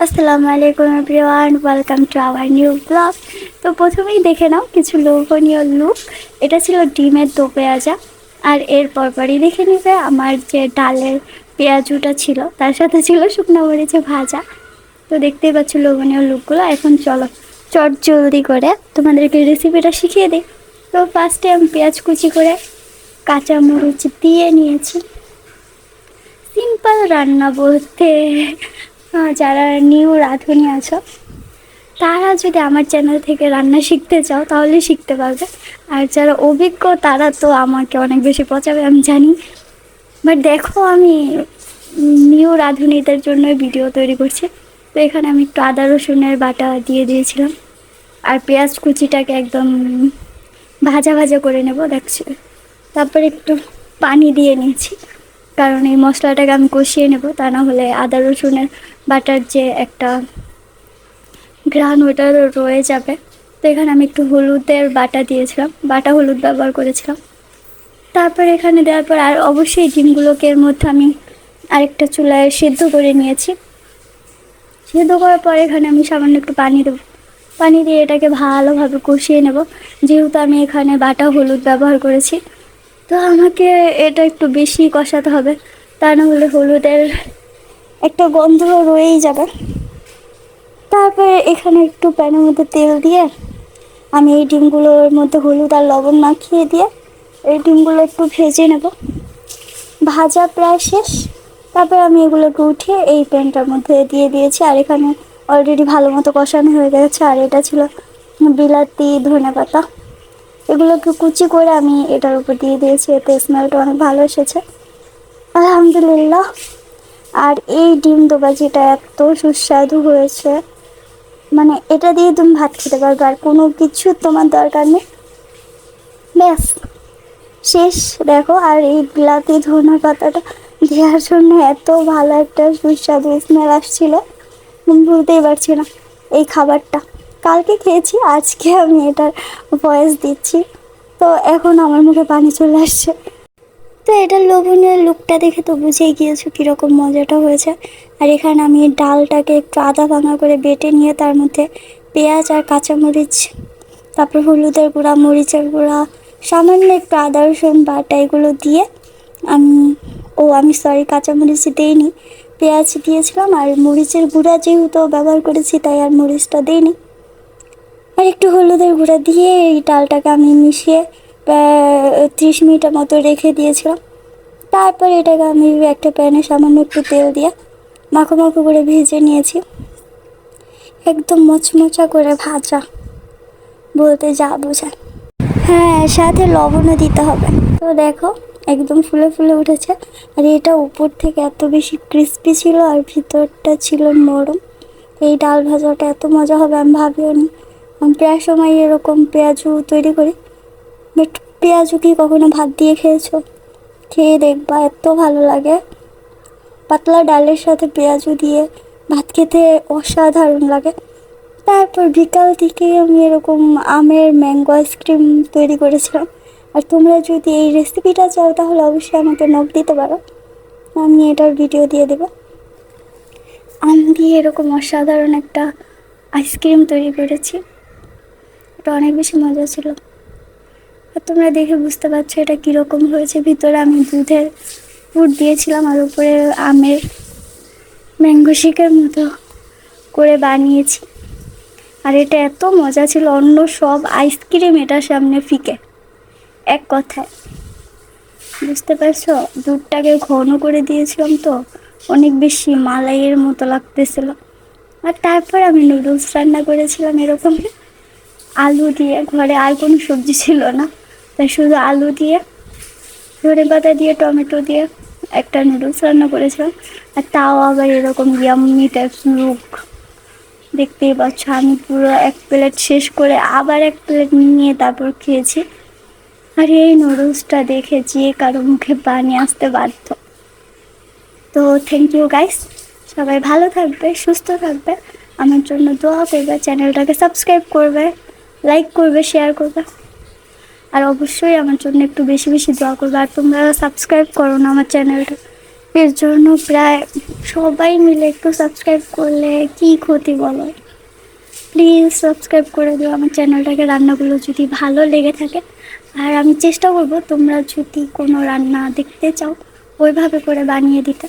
আসসালামু আলাইকুম everyone, welcome to our new blog. তো প্রথমেই দেখে নাও কিছু লোভনীয় লুক এটা ছিল ডিমের দো পেঁয়াজা আর এর পরপরই দেখে নিবে আমার যে ডালের পেঁয়াজুটা ছিল, তার সাথে ছিল শুকনো মরিচে ভাজা। তো দেখতেই পাচ্ছ লোভনীয় লুকগুলো এখন চলো, চট জলদি করে তোমাদেরকে রেসিপিটা শিখিয়ে দিই। তো ফার্স্টে আমি পেঁয়াজ কুচি করে কাঁচা মরিচ দিয়ে নিয়েছি। সিম্পল রান্না বলতে যারা নিউ রাঁধুনি আছো, তারা যদি আমার চ্যানেল থেকে রান্না শিখতে চাও, তাহলে শিখতে পারবে। আর যারা অভিজ্ঞ, তারা তো আমাকে অনেক বেশি পচাবে, আমি জানি। বাট দেখো আমি নিউ রাঁধুনিদের জন্য ভিডিও তৈরি করছি। তো এখানে আমি একটু আদা, রসুনের বাটা দিয়ে দিয়েছিলাম। আর পেঁয়াজ কুচিটাকে একদম ভাজা ভাজা করে নেব, দেখছি। তারপর একটু পানি দিয়ে নিয়েছি। কারণ এই মশলাটাকে আমি কষিয়ে নেব, তা না হলে আদা, রসুনের বাটার যে একটা ঘ্রাণ ওটা রয়ে যাবে। তো এখানে আমি একটু হলুদের বাটা দিয়েছিলাম, বাটা হলুদ ব্যবহার করেছিলাম। তারপর এখানে দেওয়ার পর আর অবশ্যই ডিমগুলোকে এর মধ্যে আমি আরেকটা চুলায় সিদ্ধ করে নিয়েছি। সিদ্ধ করার পর এখানে আমি সামান্য একটু পানি দেবো। পানি দিয়ে এটাকে ভালোভাবে কষিয়ে নেব। যেহেতু আমি এখানে বাটা হলুদ ব্যবহার করেছি তো আমাকে এটা একটু বেশি কষাতে হবে। তা না হলে হলুদের একটা গন্ধ রয়েই যাবে। তারপরে এখানে একটু প্যানের মধ্যে তেল দিয়ে আমি এই ডিমগুলোর মধ্যে হলুদ আর লবণ মাখিয়ে দিয়ে এই ডিমগুলো একটু ভেজে নেব। ভাজা প্রায় শেষ। তারপর আমি এগুলোকে উঠিয়ে এই প্যানটার মধ্যে দিয়ে দিয়েছি। আর এখানে অলরেডি ভালো মতো কষানো হয়ে গেছে। আর এটা ছিল বিলাতি ধনে পাতা এগুলোকে কুচি করে আমি এটার উপর দিয়ে দিয়েছি, এতে স্মেলটা অনেক ভালো এসেছে। আলহামদুলিল্লাহ। আর এই ডিম দোবাজিটা এত সুস্বাদু হয়েছে মানে এটা দিয়ে তুমি ভাত খেতে পারবে, আর কোনো কিছু তোমার দরকার নেই। ব্যাস। শেষ, দেখো, আর এই বিলাতি ধনে পাতাটা দেওয়ার জন্য এত ভালো একটা সুস্বাদু স্মেল আসছিল। ভুলতেই পারছি না এই খাবারটা। কালকে খেয়েছি, আজকে আমি এটার ভয়েস দিচ্ছি। তো এখন আমার মুখে পানি চলে আসছে। তো এটার লোভনীয় লুকটা দেখে তো বুঝেই গিয়েছো কীরকম মজাটা হয়েছে। আর এখানে আমি ডালটাকে একটু আদা ভাঙা করে বেটে নিয়ে তার মধ্যে পেঁয়াজ আর কাঁচামরিচ, তারপর হলুদের গুঁড়া, মরিচের গুঁড়া, সামান্য একটু আদা, রসুন বাটা এগুলো দিয়ে আমি, ও আমি সরি কাঁচামরিচ দিইনি, পেঁয়াজ দিয়েছিলাম আর মরিচের গুঁড়া যেহেতু ব্যবহার করেছি তাই আর মরিচটা দিইনি। আর একটু হলুদের গুঁড়া দিয়ে এই ডালটাকে আমি মিশিয়ে ত্রিশ মিনিটের মতো রেখে দিয়েছিলাম। তারপর এটাকে আমি একটা প্যানে সামান্য একটু তেল দিয়ে মাখো মাখো করে ভেজে নিয়েছি। একদম মচমচা করে ভাজা, বলতে যা বোঝায়। হ্যাঁ সাথে লবণও দিতে হবে। তো দেখো, একদম ফুলে ফুলে উঠেছে। আর এটা উপর থেকে এত বেশি ক্রিস্পি ছিল আর ভিতরটা ছিল নরম। এই ডাল ভাজাটা এত মজা হবে, আমি ভাবিও নি। আমি প্রায় সময় এরকম পেঁয়াজু তৈরি করি। বাট পেঁয়াজু কি কখনো ভাত দিয়ে খেয়েছো? খেয়ে দেখবা, এত ভালো লাগে। পাতলা ডালের সাথে পেঁয়াজু দিয়ে ভাত খেতে অসাধারণ লাগে। তারপর বিকাল থেকে আমি এরকম আমের ম্যাঙ্গো আইসক্রিম তৈরি করেছিলাম। আর তোমরা যদি এই রেসিপিটা চাও, তাহলে অবশ্যই আমাকে নখ দিতে পারো। আমি এটার ভিডিও দিয়ে দেবো। আম দিয়ে এরকম অসাধারণ একটা আইসক্রিম তৈরি করেছি। এটা অনেক বেশি মজা ছিল। আর তোমরা দেখে বুঝতে পারছ এটা কীরকম হয়েছে। ভিতরে আমি দুধের পুর দিয়েছিলাম আর উপরে আমের ম্যাঙ্গো শেকের মতো করে বানিয়েছি। আর এটা এত মজা ছিল, অন্য সব আইসক্রিম এটা সামনে ফিকে। এক কথায়। বুঝতে পারছ? দুধটাকে ঘন করে দিয়েছিলাম তো, অনেক বেশি মালাইয়ের মতো লাগতেছিল। আর তারপর আমি নুডলস রান্না করেছিলাম এরকম। আলু দিয়ে ঘরে আর কোনো সবজি ছিল না। তাই শুধু আলু দিয়ে, ধনে পাতা দিয়ে, টমেটো দিয়ে একটা নুডলস রান্না করেছিলাম। আর তাও আবার এরকম ইয়াম্মি টাইপ লুক দেখতেই পাচ্ছ আমি পুরো এক প্লেট শেষ করে আবার এক প্লেট নিয়ে তারপর খেয়েছি। আর এই নুডলসটা দেখে যে কারও মুখে পানি আসতে বাধ্য। তো থ্যাংক ইউ গাইস সবাই ভালো থাকবে, সুস্থ থাকবে। আমার জন্য দোয়া করবে চ্যানেলটাকে সাবস্ক্রাইব করবে। লাইক করবে শেয়ার করবে। আর অবশ্যই আমার জন্য একটু বেশি বেশি দোয়া করবে। আর তোমরা সাবস্ক্রাইব করো না আমার চ্যানেলটা এর জন্য প্রায় সবাই মিলে একটু সাবস্ক্রাইব করলে কি ক্ষতি বলো? প্লিজ সাবস্ক্রাইব করে দিও আমার চ্যানেলটাকে রান্নাগুলো যদি ভালো লেগে থাকে। আর আমি চেষ্টা করব তোমরা যদি কোনো রান্না দেখতে চাও, ওইভাবে করে বানিয়ে দিতে।